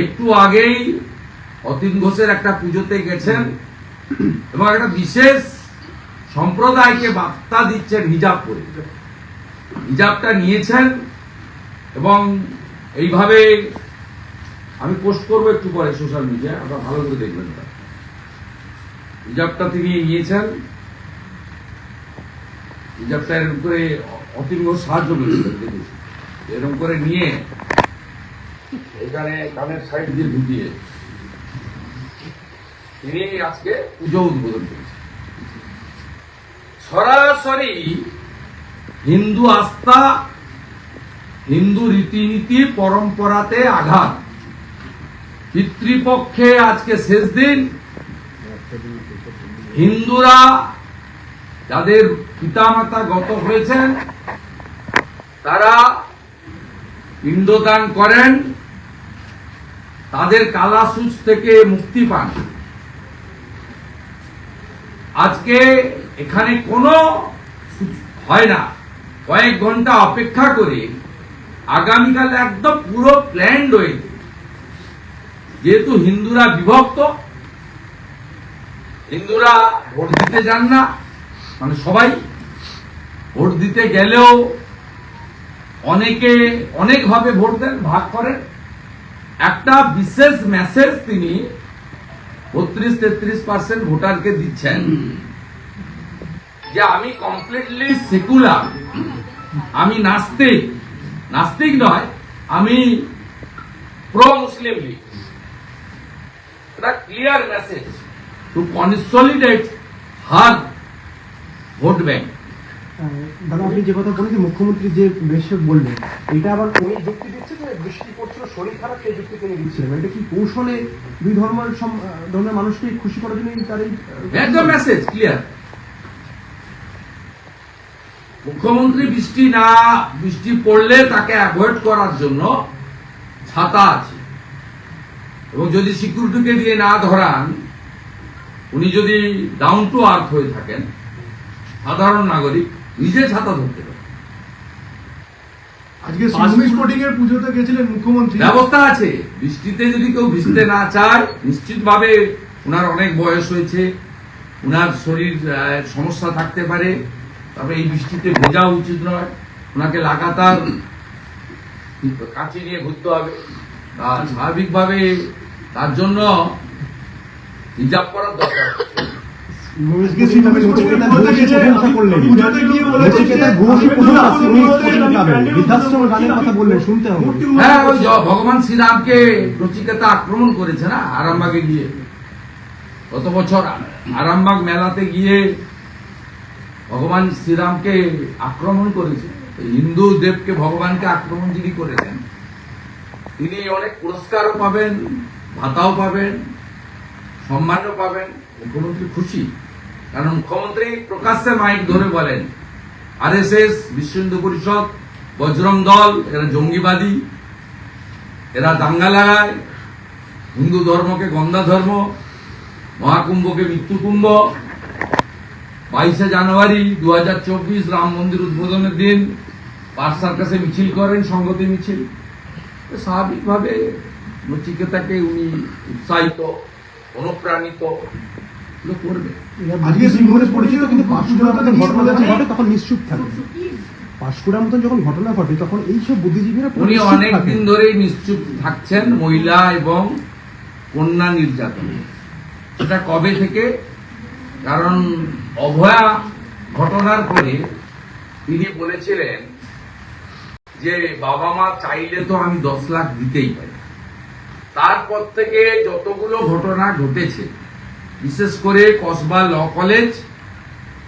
একটু আগেই অতীন ঘোষের একটা পুজোতে গেছেন এবং একটা বিশেষ সম্প্রদায়কে বার্তা দিচ্ছেন হিজাব করে। হিজাবটা নিয়েছেন এবং এইভাবে আমি পোস্ট করব একটু পরে সোশ্যাল মিডিয়ায়, আপনারা ভালো করে দেখবেন। হিজাবটা তিনি নিয়েছেন। হিজাবটা এরকম করে অতীন ঘোষ সাহায্য করেছিলেন এরকম করে নিয়ে এখানে কানের সাইড দিয়ে ঢুকিয়ে তিনি আজকে পুজো উদ্বোধন করেছেন। সরাসরি হিন্দু আস্থা, হিন্দু রীতিনীতি, পরম্পরাতে আঘাত। পিতৃপক্ষে আজকে শেষ দিন। হিন্দুরা যাদের পিতামাতা গত হয়েছেন, তারা পিণ্ডদান করেন। তাদের কালা কালাসুচ থেকে মুক্তি পান। আজকে এখানে কোনো হয় না। কয়েক ঘণ্টা অপেক্ষা করে আগামীকাল একদম পুরো প্ল্যান রয়েছে যেহেতু হিন্দুরা বিভক্ত, হিন্দুরা ভোট দিতে যান না মানে সবাই। ভোট দিতে গেলেও অনেকে অনেকভাবে ভোট দেন, ভাগ করেন। একটা বিশেষ মেসেজ তিনি বত্রিশ, তেত্রিশ পার্সেন্ট ভোটারকে দিচ্ছেন। যে আমি কমপ্লিটলি সেকুলার আমি নাস্তিক। নাস্তিক নয়, আমি প্রো মুসলিম লীগ। এটা clear message to consolidate her vote bank দাদা, আপনি যে কথা বলেন যে মুখ্যমন্ত্রী যে বেশে বললেন, এটা আবার উনি যুক্তি দিচ্ছে বৃষ্টি পড়ছিল শরীর খারাপ, সেই যুক্তি তিনি দিচ্ছিলেন এটা কি কৌশলে দুই ধর্মের ধর্মের মানুষকে খুশি করার জন্য তার এই একদম মেসেজ ক্লিয়ার মুখ্যমন্ত্রী বৃষ্টি না, বৃষ্টি পড়লে তাকে অ্যাভয়েড করার জন্য ছাতা আছে। এবং যদি সিকিউরিটিকে দিয়ে না ধরান, উনি যদি ডাউন টু আর্থ হয়ে থাকেন, সাধারণ নাগরিক নিজে ছাতা ধরতে পারেন। আজকে সুমি স্পোর্টিং এর পুজোতে গেছিলেন মুখ্যমন্ত্রী। ব্যবস্থা আছে। বৃষ্টিতে যদি কেউ ভিজতে না চায় নিশ্চিতভাবে ওনার অনেক বয়স হয়েছে ওনার শরীর সমস্যা থাকতে পারে তবে এই বৃষ্টিতে ভেজা উচিত নয়। ওনাকে লাগাতার কাছে নিয়ে ঘুরতে হবে। স্বাভাবিকভাবে তার জন্য হিজাব করার দরকার। ভগবান শ্রীরামকে নচিকেতা আক্রমণ করেছে না, আরামবাগে গিয়ে। গত বছর আরামবাগ মেলাতে গিয়ে ভগবান শ্রীরামকে আক্রমণ করেছে। হিন্দু দেবকে ভগবানকে আক্রমণ যিনি করেছেন, তিনি অনেক পুরস্কারও পাবেন, ভাতাও পাবেন, সম্মানও পাবেন মুখ্যমন্ত্রী খুশি? কারণ মুখ্যমন্ত্রী প্রকাশ্যে মাইক ধরে বলেন, আরএসএস বিশ্ব হিন্দু পরিষদ, বজরং দল, এরা জঙ্গিবাদী, এরা দাঙ্গা লাগায়, হিন্দু ধর্মকে গন্ধা ধর্ম, মহাকুম্ভকে মৃত্যুকুম্ভ। বাইশে জানুয়ারি দু হাজার চব্বিশ রাম মন্দির উদ্বোধনের দিন পার্ক সার্কাসে মিছিল করেন সংগতি মিছিল। স্বাভাবিকভাবে নচিকেতাকে উনি উৎসাহিত, অনুপ্রাণিত করবে। আজকে সিঙ্গুরে পরিচিত কিন্তু পাঁশকুড়ার ঘটনা ঘটে তখন নিশ্চুপ থাকে। পাঁশকুড়ার মতন যখন ঘটনা ঘটে তখন এইসব বুদ্ধিজীবীরা পুরো উনি নিশ্চুপ অনেক থাকেন। দিন ধরেই নিশ্চুপ থাকছেন মহিলা এবং কন্যা নির্যাতন। সেটা কবে থেকে? কারণ অভয়া ঘটনার পরে তিনি বলেছিলেন যে বাবা মা চাইলে তো আমি দশ লাখ দিতেই পারি। তারপর থেকে যতগুলো ঘটনা ঘটেছে বিশেষ করে কসবা ল কলেজ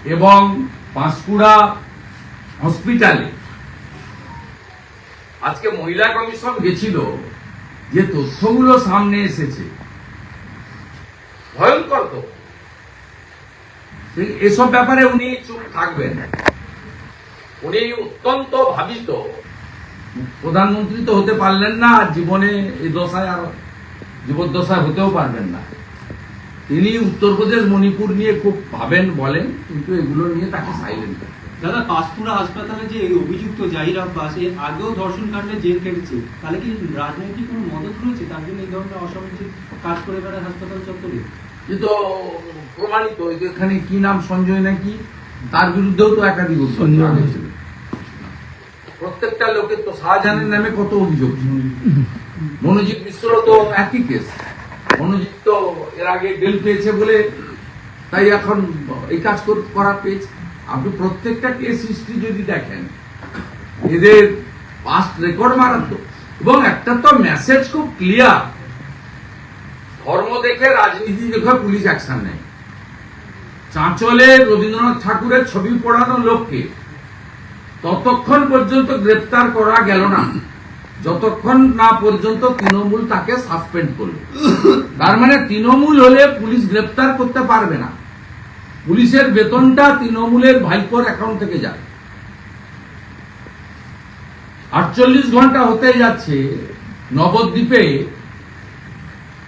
এবং পাঁশকুড়া হসপিটালে। আজকে মহিলা কমিশন গেছিল যে তথ্যগুলো সামনে এসেছে। ভয়ঙ্কর তো। এসব ব্যাপারে উনি চুপ থাকবেন। উনি অত্যন্ত ভাবিত। প্রধানমন্ত্রী তো হতে পারলেন না জীবনে এই দশায় আর জীবদ্দশায় হতেও পারবেন না। তিনি উত্তরপ্রদেশ মণিপুর নিয়ে খুব ভাবেন বলেন কিন্তু এগুলো নিয়ে তাকে সাইলেন্ট দাদা পাঁশকুড়া হাসপাতালে যে অভিযুক্ত জাহির আব্বাস এর আগেও ধর্ষণ কাণ্ডে জেল কেটেছে তাহলে কি রাজনৈতিক কোনো মদত রয়েছে? তার জন্য এই ধরনের অসামাজিক কাজ করে বেড়ায় হাসপাতাল চত্বরে? কিন্তু প্রমাণিত এখানে কি নাম সঞ্জয় নাকি? তার বিরুদ্ধেও তো একাধিক সঞ্জয় প্রত্যেকটা লোকের তো শাহজাহানের নামে কত অভিযোগ। মনোজিৎ মিশ্র তো একই কেস মনোজিৎ তো এর আগে বেল পেয়েছে বলে, তাই এখন এই কাজ করা পেয়েছে। আপনি প্রত্যেকটা কেস হিস্ট্রি যদি দেখেন, এদের পাস্ট রেকর্ড মারাত্মক এবং একটা তো মেসেজ খুব ক্লিয়ার ধর্ম দেখে রাজনীতি দেখে পুলিশ অ্যাকশন নেয়। চাঁচলে রবীন্দ্রনাথ ঠাকুরের ছবি পড়ানো লোককে ততক্ষণ পর্যন্ত গ্রেপ্তার করা গেল না। যতক্ষণ না পর্যন্ত তৃণমূল তাকে সাসপেন্ড করল তার মানে তৃণমূল হলে পুলিশ গ্রেপ্তার করতে পারবে না। পুলিশের বেতনটা তৃণমূলের ভাইপোর অ্যাকাউন্ট থেকে যায় আটচল্লিশ ঘণ্টা হতে যাচ্ছে, নবদ্বীপে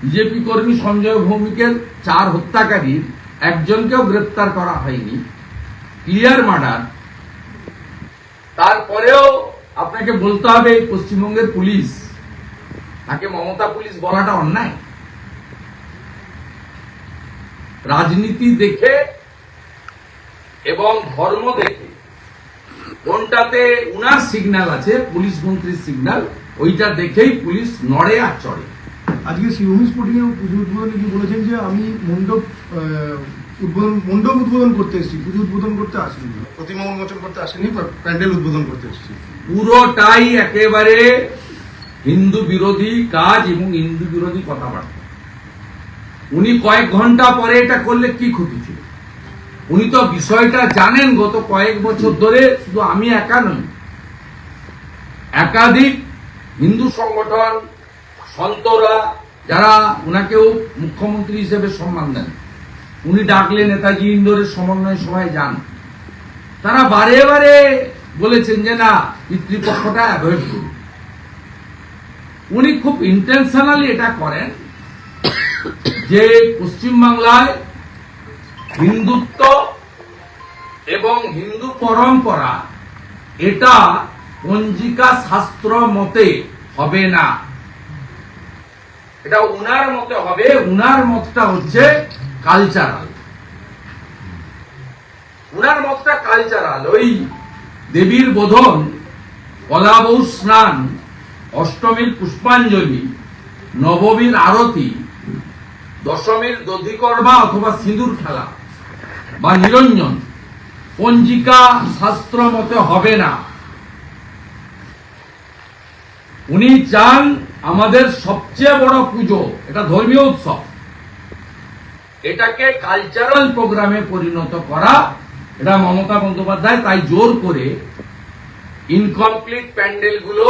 বিজেপি কর্মী সঞ্জয় ভৌমিকের চার হত্যাকারীর একজনকেও গ্রেপ্তার করা হয়নি। Clear murder. তারপরেও আপনাকে বলতে হবে পশ্চিমবঙ্গের পুলিশ। তাকে মমতা পুলিশ বলাটা অন্যায়। রাজনীতি দেখে এবং ধর্ম দেখে কোনটাতে উনার সিগন্যাল আছে পুলিশ মন্ত্রীর সিগন্যাল ওইটা দেখেই পুলিশ নড়ে আর চড়ে। আজকে শিবভূমি স্পোর্টিং পুজো উদ্বোধনে কি বলেছেন যে আমি মণ্ডপ আহ, উদ্বোধন, মণ্ডপ উদ্বোধন করতে এসেছি, পুজো উদ্বোধন করতে আসেনি। প্রতিমা উন্মোচন করতে আসেনি প্যান্ডেল উদ্বোধন করতে এসেছি। পুরোটাই একেবারে হিন্দু বিরোধী কাজ এবং হিন্দু বিরোধী কথাবার্তা। উনি কয়েক ঘণ্টা পরে এটা করলে কি ক্ষতি ছিল? উনি তো বিষয়টা জানেন গত কয়েক বছর ধরে, শুধু আমি একা নই। একাধিক হিন্দু সংগঠন, সন্তরা, যারা উনাকেও মুখ্যমন্ত্রী হিসেবে সম্মান দেন। উনি ডাকলে নেতাজি ইন্দোরের সমন্বয় সভায় যান। তারা বারে বারে বলেছেন যে, না, পিতৃপক্ষটা অ্যাভয়েড করুন। উনি খুব ইন্টেনশনালি এটা করেন যে, পশ্চিমবাংলায় হিন্দুত্ব এবং হিন্দু পরম্পরা এটা পঞ্জিকা শাস্ত্র মতে হবে না। এটা উনার মতে হবে, উনার মতটা হচ্ছে কালচারাল উনার মতটা কালচারাল ওই দেবীর বোধন কলাবৌ স্নান, অষ্টমীর পুষ্পাঞ্জলি, নবমীর আরতি, দশমীর দধিকর্মা অথবা সিঁদুর খেলা বা নিরঞ্জন, পঞ্জিকা শাস্ত্র মতে হবে না। উনি চান আমাদের সবচেয়ে বড় পুজো, এটা ধর্মীয় উৎসব। এটাকে কালচারাল প্রোগ্রামে পরিণত করা। এটা মমতা বন্দ্যোপাধ্যায় তাই জোর করে ইনকমপ্লিট প্যান্ডেলগুলো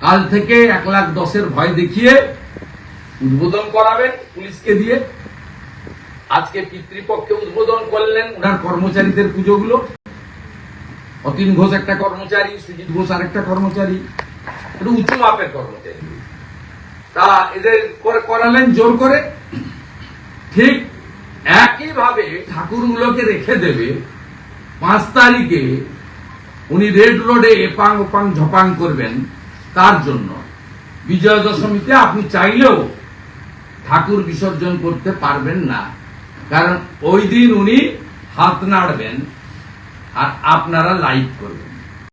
কাল থেকে এক লাখ দশের ভয় দেখিয়ে উদ্বোধন করাবেন পুলিশকে দিয়ে। আজকে পিতৃপক্ষে উদ্বোধন করলেন ওনার কর্মচারীদের পুজোগুলো। অতীন ঘোষ একটা কর্মচারী, সুজিত ঘোষ আরেকটা কর্মচারী। একটু উঁচু মাপের কর্মচারী। তা এদের করে করালেন জোর করে। ঠিক একইভাবে ঠাকুরগুলোকে রেখে দেবে, পাঁচ তারিখে উনি রেড রোডে এপাং ওপাং ঝপাং করবেন, তার জন্য। বিজয়া দশমীতে আপনি চাইলেও ঠাকুর বিসর্জন করতে পারবেন না, কারণ ওই দিন উনি হাত নাড়বেন আর আপনারা লাইভ করবেন।